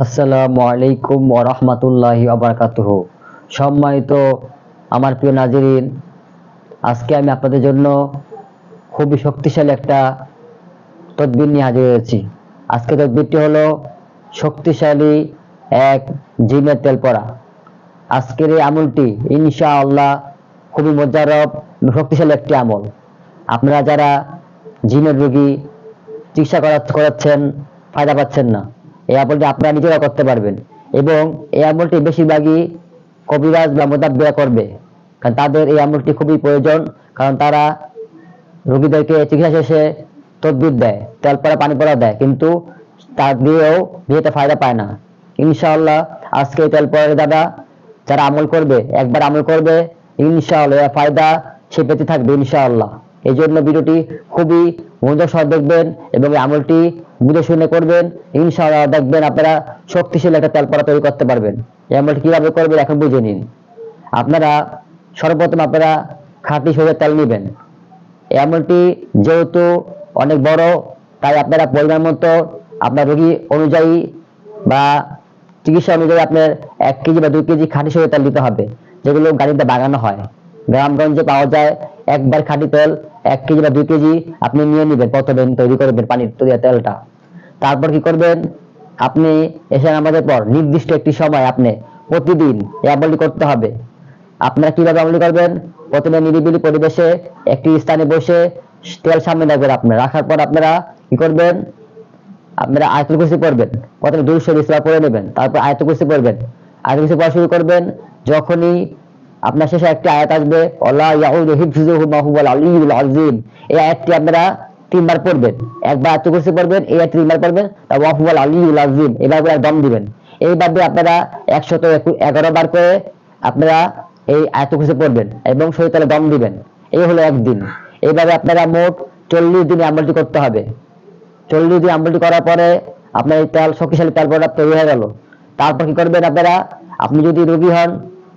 আসসালামু আলাইকুম ওরহমতুল্লাহি আবরকাতুহ সম্মানিত আমার প্রিয় নাজিরিন, আজকে আমি আপনাদের জন্য খুবই শক্তিশালী একটা তদবির নিয়ে হাজির হয়েছি। আজকে তদবিরটি হলো শক্তিশালী এক জিমের তেল পড়া। আজকের এই আমলটি ইনশাআল্লাহ খুবই মজারব শক্তিশালী একটি আমল। আপনারা যারা জিনের রোগী চিকিৎসা করা- করাচ্ছেন, ফায়দা পাচ্ছেন না। এই আমলটি আপনারা নিজেরা করতে পারবেন। এবং এই আমলটি বেশিরভাগই কবিরাজ বা মোদাব্বিরা করবে। কারণ তাদের এই আমলটি খুবই প্রয়োজন, কারণ তারা রোগীদেরকে চিকিৎসা শেষে তদবির দেয়, তেল পড়া, পানি পড়া দেয়, কিন্তু তার দিয়েও বিয়েতে ফায়দা পায় না। ইনশাআল্লাহ, আজকে তেল পড়ার দ্বারা যারা আমল করবে, একবার আমল করবে, ইনশাআল্লাহ ফায়দা সে পেতে থাকবে, ইনশাআল্লাহ। এই জন্য ভিডিওটি খুবই মনোযোগ সহ দেখবেন এবং এই আমলটি বুঝে শুনে করবেন। ইনশাআল্লাহ দেখবেন আপনারা শক্তিশালী একটা তেল পড়া তৈরি করতে পারবেন। এই আমলটি কীভাবে করবেন এখন বুঝে নিন। আপনারা সর্বপ্রথম আপনারা খাঁটি সরিষার তেল নেবেন। এই আমলটি যেহেতু অনেক বড়, তাই আপনারা পরিমাণ মতো আপনার রোগী অনুযায়ী বা চিকিৎসা অনুযায়ী আপনার এক কেজি বা দুই কেজি খাঁটি সরিষার তেল দিতে হবে, যেগুলো গাড়িতে বাগানো হয়। গ্রামগঞ্জে পাওয়া যায় একবার খাঁটি তেল, এক কেজি বা দুই কেজি আপনি নিয়ে নেবেন। প্রথমে তৈরি করবেন পানির তৈরি তেলটা। তারপর কি করবেন? আপনি এসে আমাদের পর নির্দিষ্ট একটি সময় আপনি প্রতিদিন আমলটি করতে হবে। আপনারা কীভাবে আমলি করবেন? প্রথমে নিরিবিলি পরিবেশে একটি স্থানে বসে তেল সামনে রাখবেন আপনারা। রাখার পর আপনারা কি করবেন? আপনারা আয়তুল কুরসি পড়বেন। প্রথমে দুই শরীর পড়ে নেবেন। তারপর আয়তুল কুরসি পড়বেন। আয়তুল কুরসি পড়া শুরু করবেন। যখনই আপনার শেষে একটি আয়াত আসবে এই আয়াতটি আপনারা তিনবার পড়বেন। একবার আয়তুল কুরসি পড়বেন, এই আয়াতটি তিনবার পড়বেন তারপর ওয়া হুয়াল আলিয়্যুল আযীম, এবার করে দম দিবেন। এইভাবে আপনারা একশত এগারো বার করে আপনারা এই আয়ত খুশি পড়বেন এবং শরীর দম দিবেন। এই হলো একদিন। এইভাবে আপনারা মোট চল্লিশ দিন আমলটি করতে হবে। চল্লিশ দিন আমলটি করার পরে আপনার এই তেল, শক্তিশালী তেল প্রোডাক্ট তৈরি হয়ে গেল। তারপর কি করবেন আপনারা? আপনি যদি রোগী হন,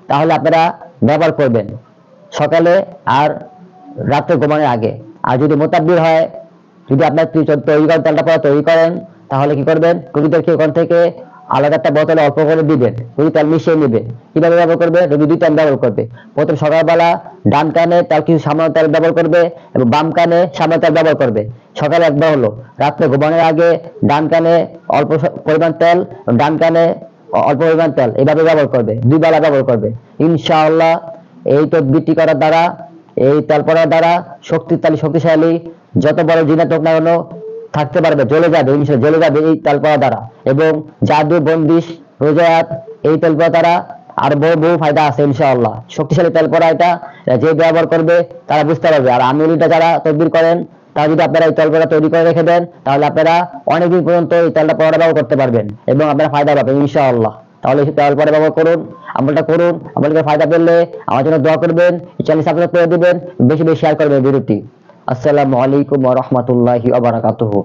তাহলে আপনারা ব্যবহার করবেন। সকালে আর রাত্রে ঘুমানোর আগে। আর যদি মোতাব্বির হয়, যদি আপনার তৈরি করেন তেলটা পরে তৈরি করেন, তাহলে কি করবেন? রোগীদেরকে ওখান থেকে আলাদা একটা বোতলে অল্প করে দিবেন। রোগী তেল মিশিয়ে নেবে। কীভাবে ব্যবহার করবে? রোগী দুই তেল ব্যবহার করবে। প্রথম সকালবেলা ডান কানে তার কিছু সামান্য তেল ব্যবহার করবে এবং বাম কানে সামান্য তেল ব্যবহার করবে। সকালে একবার হলো। রাত্রে ঘুমানোর আগে ডান কানে অল্প পরিমাণ তেল ডান কানে অল্প পরিমাণ তেল। এইভাবে ব্যবহার করবে। দুই বেলা ব্যবহার করবে। ইনশাআল্লাহ এই তদবিরটি করার দ্বারা, এই তেল পড়ার দ্বারা শক্তিশালী শক্তিশালী, যত বড় জিনাত হোক না কেন, থাকতে পারবে, জ্বলে যাবে ইনশাল্লাহ জ্বলে যাবে এই তেল পড়া দ্বারা। এবং জাদু, বন্দিশ, রোজায়াত, এই তেল পড়া দ্বারা আর বহু বহু ফায়দা আছে ইনশাআল্লাহ। শক্তিশালী তেল পড়া এটা, যে ব্যবহার করবে, তারা বুঝতে পারবে। আর আমলিটা যারা তদবির করেন তারা যদি আপনারা এই তেলটা তৈরি করে রেখে দেন, তাহলে আপনারা অনেকদিন পর্যন্ত এই তেলটা পরে ব্যবহার করতে পারবেন এবং আপনারা ফায়দা পাবেন, ইনশাআল্লাহ। তাহলে এই তেল পরে ব্যবহার করুন, আমলটা করুন, আমলকে ফায়দা পেলে আমার জন্য দোয়া করবেন চ্যানেল সাবস্ক্রাইব করে দিবেন, বেশি বেশি শেয়ার করবেন ভিডিওটি। আসসালামু আলাইকুম ওয়া রাহমাতুল্লাহি ওয়া বারাকাতুহু।